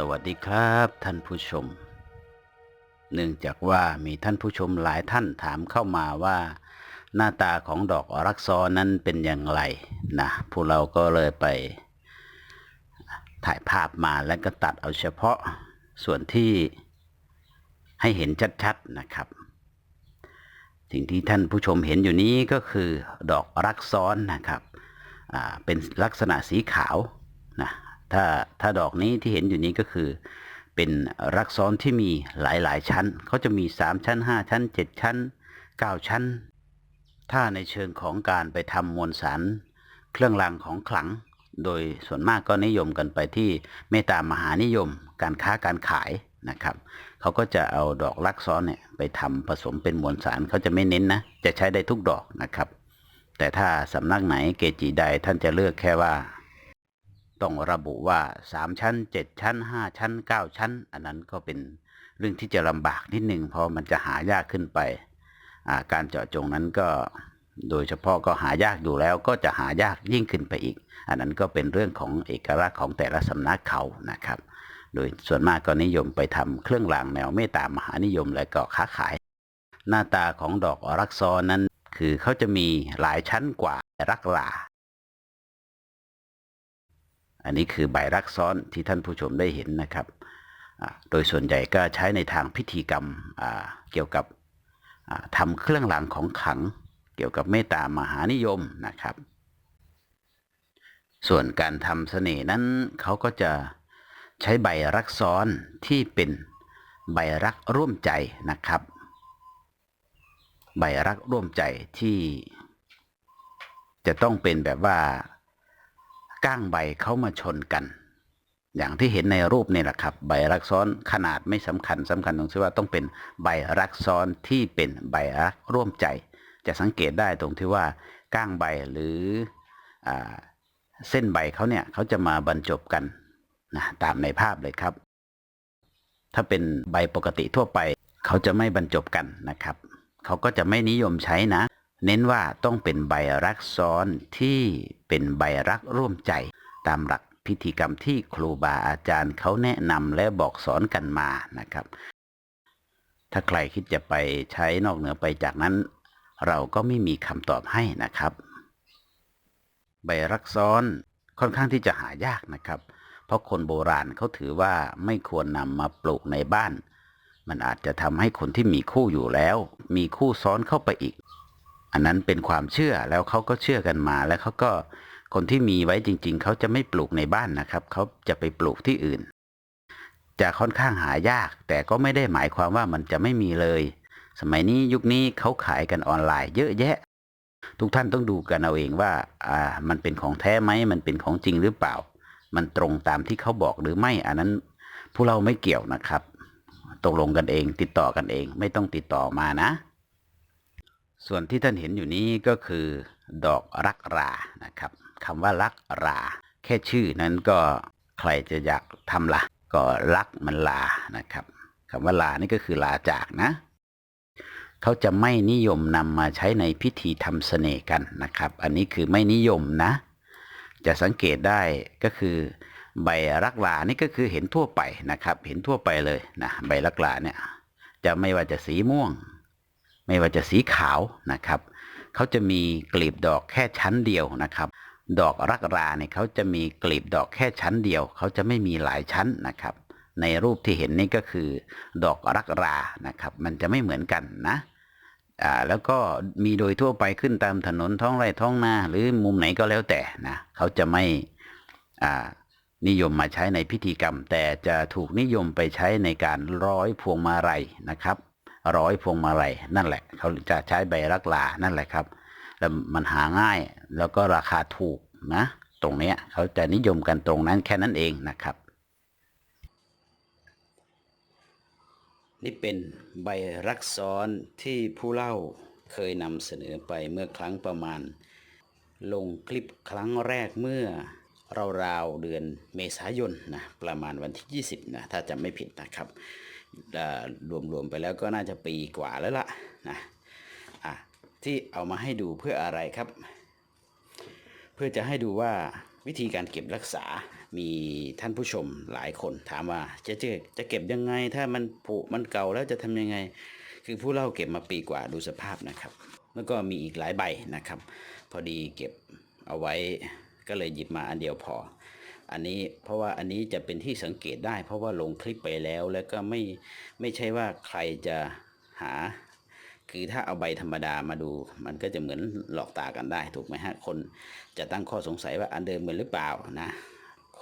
สวัสดีครับท่านผู้ชม เนื่องจากว่ามีท่านผู้ชมหลายท่านถามเข้ามาว่า หน้าตาของดอกรักซอนั้นเป็นอย่างไรนะพวกเราก็เลยไป ถ่ายภาพมาแล้วก็ตัดเอาเฉพาะส่วนที่ให้เห็นชัดๆนะครับ สิ่งที่ท่านผู้ชมเห็นอยู่นี้ก็คือดอกรักซ้อนนะครับเป็นลักษณะสีขาวนะ ถ้าถ้าดอกนี้ที่เห็นอยู่นี้ก็คือ เป็นรักซ้อนที่มีหลายๆ ชั้นเขาจะมี 3 ชั้น 5 ชั้น 7 ชั้น 9 ชั้น ถ้าในเชิงของการไปทำมวลสารเครื่องรางของขลัง โดยส่วนมากก็นิยมกันไปที่เมตตามหานิยม การค้าการขายนะครับเขาก็จะเอาดอกลักซ้อนเนี่ยไปทำผสมเป็นมวลสารเขาจะไม่เน้นนะจะใช้ได้ทุกดอกนะครับ แต่ถ้าสำนักไหนเกจิใดท่านจะเลือกแค่ว่า ต้องระบุว่า3ชั้น7ชั้น5ชั้น9ชั้น อันนั้นก็เป็นเรื่องที่จะลำบากนิดหนึ่งเพราะมันจะหายากขึ้นไปาการเจาะจงนั้นก็โดยเฉพาะก็หายากอยู่แล้วก็จะหายากยิ่งขึ้นไปอีก อันนั้นก็เป็นเรื่องของเอกลักษณ์ของแต่ละสำนักเขานะครับ โดยส่วนมากก็นิยมไปทำเครื่องรางแนวเมตตามหานิยมและก็ค้าขาย หน้าตาของดอกอรักซอนั้น คือเขาจะมีหลายชั้นกว่ารักหลา อันนี้คือใบรักซ้อนที่ท่านผู้ชมได้เห็นนะครับ โดยส่วนใหญ่ก็ใช้ในทางพิธีกรรมเกี่ยวกับอ่าทำเครื่องรางของขลัง เกี่ยวกับเมตตามหานิยมนะครับ ส่วนการทำเสน่ห์นั้นเขาก็จะใช้ใบรักซ้อนที่เป็นใบรักร่วมใจนะครับ ใบรักร่วมใจที่จะต้องเป็นแบบว่า ก้างใบเขามาชนกัน อย่างที่เห็นในรูปนี่แหละครับ ใบรักซ้อนขนาดไม่สำคัญสำคัญตรงที่ว่าต้องเป็นใบรักซ้อนที่เป็นใบรักร่วมใจ จะสังเกตได้ตรงที่ว่าก้างใบหรืออเส้นใบเขาเนี่ยเขาจะมาบรรจบกันนะตามในภาพเลยครับ ถ้าเป็นใบปกติทั่วไป เขาจะไม่บรรจบกันนะครับ เขาก็จะไม่นิยมใช้นะ เน้นว่าต้องเป็นใบรักซ้อนที่เป็นใบรักร่วมใจ ตามหลักพิธีกรรมที่ครูบาอาจารย์เขาแนะนำและบอกสอนกันมานะครับ ถ้าใครคิดจะไปใช้นอกเหนือไปจากนั้น เราก็ไม่มีคำตอบให้นะครับ ใบรักซ้อนค่อนข้างที่จะหายากนะครับ เพราะคนโบราณเขาถือว่าไม่ควรนำมาปลูกในบ้าน มันอาจจะทำให้คนที่มีคู่อยู่แล้ว มีคู่ซ้อนเข้าไปอีก อันนั้นเป็นความเชื่อแล้วเขาก็เชื่อกันมา แล้วเขาก็คนที่มีไว้จริง ๆ เขาจะไม่ปลูกในบ้านนะครับ เขาจะไปปลูกที่อื่น จะค่อนข้างหายาก แต่ก็ไม่ได้หมายความว่ามันจะไม่มีเลย สมัยนี้ยุคนี้เขาขายกันออนไลน์เยอะแยะ ทุกท่านต้องดูกันเอาเองว่า อ่า มันเป็นของแท้ไหมมันเป็นของจริงหรือเปล่า มันตรงตามที่เขาบอกหรือไม่ อันนั้นผู้เราไม่เกี่ยวนะครับ ตกลงกันเอง ติดต่อกันเอง ไม่ต้องติดต่อมานะ ส่วนที่ท่านเห็นอยู่นี้ก็คือดอกรักรานะครับคำว่ารักรา แค่ชื่อนั้นก็ใครจะอยากทำละก็รักมันลานะครับคำว่าลานี่ก็คือลาจากนะ เขาจะไม่นิยมนำมาใช้ในพิธีทำเสน่ห์กันนะครับ อันนี้คือไม่นิยมนะ จะสังเกตได้ก็คือใบรักลานี่ก็คือเห็นทั่วไปนะครับ เห็นทั่วไปเลยนะใบรักลาเนี่ยจะไม่ว่าจะสีม่วง ไม่ว่าจะสีขาวนะครับเขาจะมีกลีบดอกแค่ชั้นเดียวนะครับ ดอกรักราเนี่ยเขาจะมีกลีบดอกแค่ชั้นเดียวเขาจะไม่มีหลายชั้นนะครับ ในรูปที่เห็นนี่ก็คือ ดอกรักรานะครับ มันจะไม่เหมือนกันนะอ่าแล้วก็มีโดยทั่วไปขึ้นตามถนนท้องไร่ท้องนาหรือมุมไหนก็แล้วแต่นะเขาจะไม่อ่านิยมมาใช้ในพิธีกรรม แต่จะถูกนิยมไปใช้ในการร้อยพวงมาลัยนะครับ ร้อยพวงมาลัยนั่นแหละ เขาจะใช้ใบรักลานั่นแหละครับ แล้วมันหาง่ายแล้วก็ราคาถูกนะ ตรงนี้เขาจะนิยมกันตรงนั้นแค่นั้นเองนะครับ นี่เป็นใบรักซ้อนที่ผู้เล่าเคยนำเสนอไปเมื่อครั้งประมาณ ลงคลิปครั้งแรกเมื่อราวๆเดือนเมษายนนะประมาณวันที่ 20นะถ้าจำไม่ผิดนะครับ รวมๆไปแล้วก็น่าจะปีกว่าแล้วล่ะนะอะที่เอามาให้ดูเพื่ออะไรครับ เพื่อจะให้ดูว่าวิธีการเก็บรักษา มีท่านผู้ชมหลายคนถามว่าจะจะจะเก็บยังไง ถ้ามันผุมันเก่าแล้วจะทำยังไง คือผู้เล่าเก็บมาปีกว่าดูสภาพนะครับ แล้วก็มีอีกหลายใบนะครับ พอดีเก็บเอาไว้ก็เลยหยิบมาอันเดียวพอ อันนี้เพราะว่าอันนี้จะเป็นที่สังเกตได้ เพราะว่าลงคลิปไปแล้วแล้วก็ไม่ไม่ใช่ว่าใครจะหา คือถ้าเอาใบธรรมดามาดู มันก็จะเหมือนหลอกตากันได้ ถูกไหมฮะคนจะตั้งข้อสงสัยว่าอันเดิมเหมือนหรือเปล่านะ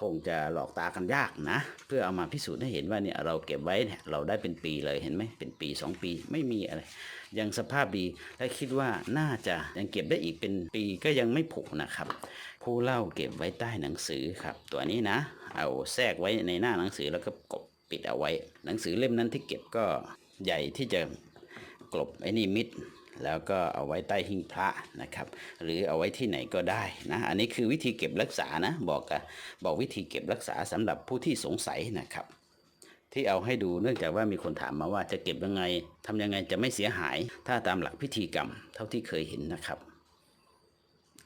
คงจะหลอกตากันยากนะ เพื่อเอามาพิสูจน์ให้เห็นว่าเนี่ยเราเก็บไว้เนี่ยเราได้เป็นปีเลยเห็นไหมเป็นปี 2 ปีไม่มีอะไร ยังสภาพดีและคิดว่าน่าจะยังเก็บได้อีกเป็นปีก็ยังไม่ผุนะครับ ผู้เล่าเก็บไว้ใต้หนังสือครับ ตัวนี้นะ เอาแทรกไว้ในหน้าหนังสือแล้วก็กบปิดเอาไว้ หนังสือเล่มนั้นที่เก็บก็ใหญ่ที่จะกลบไอ้นี่มิด แล้วก็เอาไว้ใต้หิ้งพระนะครับ หรือเอาไว้ที่ไหนก็ได้นะอันนี้คือวิธีเก็บรักษานะบอกกับบอกวิธีเก็บรักษาสำหรับผู้ที่สงสัยนะครับ ที่เอาให้ดูเนื่องจากว่ามีคนถามมาว่าจะเก็บยังไงทำยังไงจะไม่เสียหาย ถ้าตามหลักพิธีกรรม เท่าที่เคยเห็นนะครับ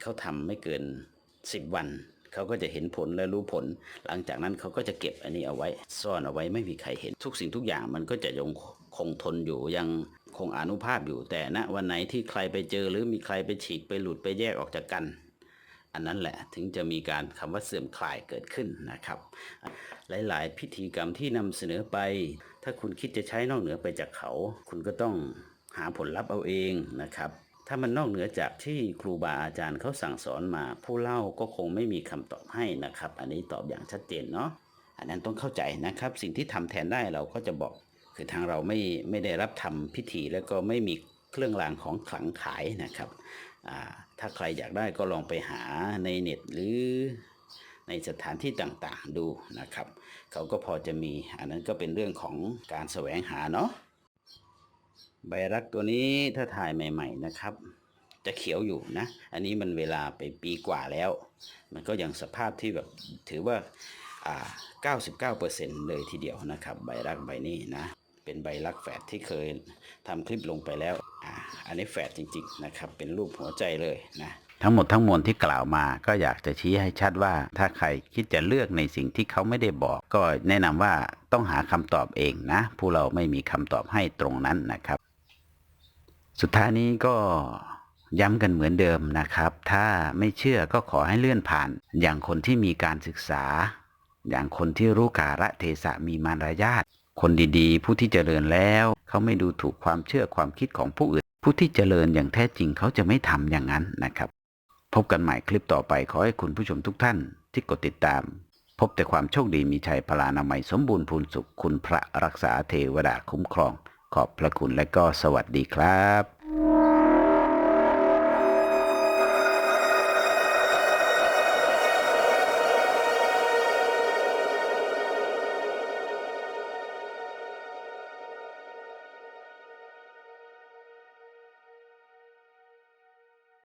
เขาทำไม่เกิน 10 วันเขาก็จะเห็นผลและรู้ผล หลังจากนั้นเขาก็จะเก็บอันนี้เอาไว้ ซ่อนเอาไว้ไม่มีใครเห็น ทุกสิ่งทุกอย่างมันก็จะยง คงทนอยู่ยังคงอนุภาพอยู่แต่ณวันไหนที่ใครไปเจอหรือมีใครไปฉีกไปหลุดไปแยกออกจากกัน อันนั้นแหละถึงจะมีการคำว่าเสื่อมคลายเกิดขึ้นนะครับ หลาย ๆ พิธีกรรมที่นำเสนอไป ถ้าคุณคิดจะใช้นอกเหนือไปจากเขา คุณก็ต้องหาผลลัพธ์เอาเองนะครับถ้ามันนอกเหนือจากที่ครูบาอาจารย์เขาสั่งสอนมา ผู้เล่าก็คงไม่มีคำตอบให้นะครับ อันนี้ตอบอย่างชัดเจนเนาะอันนั้นต้องเข้าใจนะครับ สิ่งที่ทำแทนได้เราก็จะบอก คือทางเราไม่ไม่ได้รับทำพิธีแล้วก็ไม่มีเครื่องรางของขลังขายนะครับถ้าใครอยากได้ก็ลองไปหาในเน็ตหรือในสถานที่ต่างๆดูนะครับ เขาก็พอจะมีอันนั้นก็เป็นเรื่องของการแสวงหาเนาะใบรักตัวนี้ถ้าถ่ายใหม่ ๆนะครับ จะเขียวอยู่นะ อันนี้มันเวลาไปปีกว่าแล้ว มันก็ยังสภาพที่แบบถือว่าอ่า99%เลยทีเดียวนะครับ ใบรักใบนี้นะ เป็นใบรักแฝดที่เคยทำคลิปลงไปแล้วอ่าอันนี้แฝดจริงๆนะครับเป็นรูปหัวใจเลยนะทั้งหมดทั้งมวลที่กล่าวมาก็อยากจะชี้ให้ชัดว่า ถ้าใครคิดจะเลือกในสิ่งที่เขาไม่ได้บอก ก็แนะนำว่าต้องหาคำตอบเองนะ ผู้เราไม่มีคำตอบให้ตรงนั้นนะครับ สุดท้ายนี้ก็ย้ำกันเหมือนเดิมนะครับ ถ้าไม่เชื่อก็ขอให้เลื่อนผ่าน อย่างคนที่มีการศึกษา อย่างคนที่รู้กาละเทศะมีมารยาท คนดีๆ ผู้ที่เจริญแล้ว เขาไม่ดูถูกความเชื่อความคิดของผู้อื่น ผู้ที่เจริญอย่างแท้จริงเขาจะไม่ทำอย่างนั้นนะครับ พบกันใหม่คลิปต่อไปขอให้คุณผู้ชมทุกท่านที่กดติดตาม พบแต่ความโชคดีมีชัยพลานามัยสมบูรณ์พูนสุขคุณพระรักษาเทวดาคุ้มครอง ขอบพระคุณและก็สวัสดีครับ